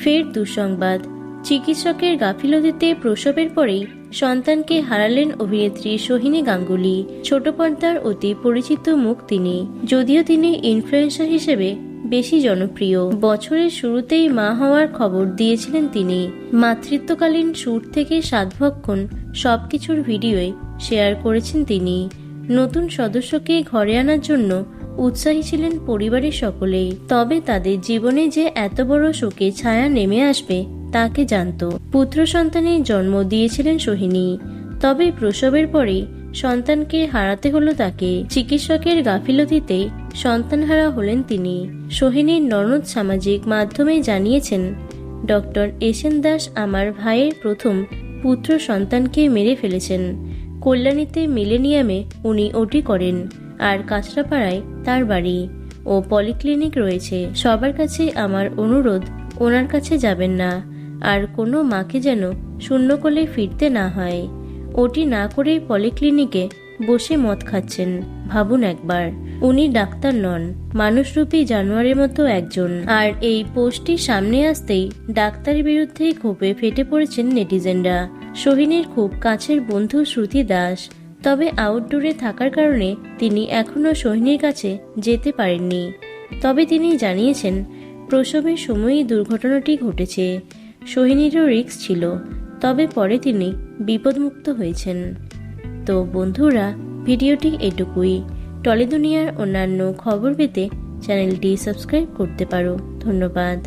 ফের দুঃসংবাদ। চিকিৎসকের গাফিলতিতে প্রসবের পরেই সন্তানকে হারালেন অভিনেত্রী সোহিনী গাঙ্গুলি। ছোট পর্দার অতি পরিচিত মুখ তিনি। যদিও তিনি ইনফ্লুয়েন্সার হিসেবে বেশি জনপ্রিয়। বছরের শুরুতেই মা হওয়ার খবর দিয়েছিলেন তিনি। মাতৃত্বকালীন সুর থেকে সাতভক্ষণ সবকিছুর ভিডিওই শেয়ার করেছেন তিনি। নতুন সদস্যকে ঘরে আনার জন্য উৎসাহী ছিলেন পরিবারের সকলেই তবে তাদের জীবনে যে এত বড় শোকে ছায়া নেমে আসবে, তাকে জানত। পুত্র সন্তানের জন্ম দিয়েছিলেন সোহিনী। তবে প্রসবের পরেই সন্তানকে হারাতে হলো তাকে। চিকিৎসকের গাফিলতিতে সন্তানহারা হলেন তিনি। সোহিনীর ননদ সামাজিক মাধ্যমে জানিয়েছেন, ডক্টর এসেন দাস আমার ভাইয়ের প্রথম পুত্র সন্তানকে মেরে ফেলেছেন। কল্যাণীতে মিলেনিয়ামে উনি ওটি করেন। আর কাঁচরাপাড়ায় তার বাড়ি ও পলিক্লিনিক রয়েছে। সবার কাছে আমার অনুরোধ, ওনার কাছে যাবেন না। আর কোনো মাকে যেন শূন্য কোলে ফিরতে না হয়। ওটি না করেই পলিক্লিনিকে বসে মদ খাচ্ছেন। ভাবুন একবার, উনি ডাক্তার নন, মানুষরূপী জানোয়ারের মতো একজন। আর এই পোস্টটি সামনে আসতেই ডাক্তারের বিরুদ্ধে ক্ষোভে ফেটে পড়েছেন নেটিজেনরা। সোহিনীর খুব কাছের বন্ধু শ্রুতি দাস তবে আউটডোরে থাকার কারণে তিনি এখনও সোহিনীর কাছে যেতে পারেননি। তবে তিনি জানিয়েছেন, প্রসবের সময়ই দুর্ঘটনাটি ঘটেছে। সোহিনীরও রিস্ক ছিল, তবে পরে তিনি বিপদমুক্ত হয়েছেন। তো বন্ধুরা, ভিডিওটি এটুকুই। টলিদুনিয়ার অন্যান্য খবর পেতে চ্যানেলটি সাবস্ক্রাইব করতে পারো। ধন্যবাদ।